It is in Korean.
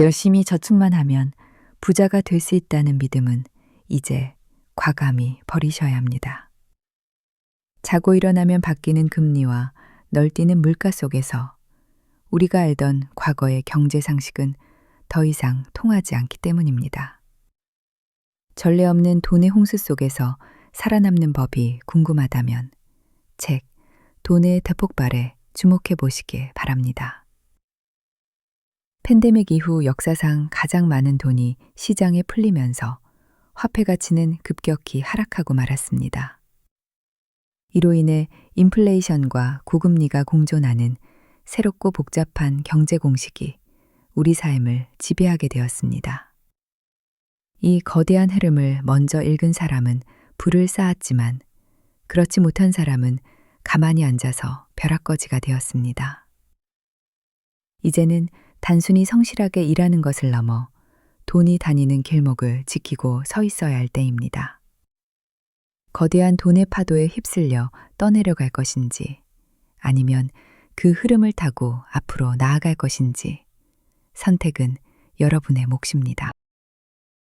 열심히 저축만 하면 부자가 될 수 있다는 믿음은 이제 과감히 버리셔야 합니다. 자고 일어나면 바뀌는 금리와 널뛰는 물가 속에서 우리가 알던 과거의 경제 상식은 더 이상 통하지 않기 때문입니다. 전례 없는 돈의 홍수 속에서 살아남는 법이 궁금하다면 책 돈의 대폭발에 주목해 보시길 바랍니다. 팬데믹 이후 역사상 가장 많은 돈이 시장에 풀리면서 화폐 가치는 급격히 하락하고 말았습니다. 이로 인해 인플레이션과 고금리가 공존하는 새롭고 복잡한 경제 공식이 우리 삶을 지배하게 되었습니다. 이 거대한 흐름을 먼저 읽은 사람은 불을 쌓았지만 그렇지 못한 사람은 가만히 앉아서 벼락거지가 되었습니다. 이제는 단순히 성실하게 일하는 것을 넘어 돈이 다니는 길목을 지키고 서 있어야 할 때입니다. 거대한 돈의 파도에 휩쓸려 떠내려갈 것인지 아니면 그 흐름을 타고 앞으로 나아갈 것인지 선택은 여러분의 몫입니다.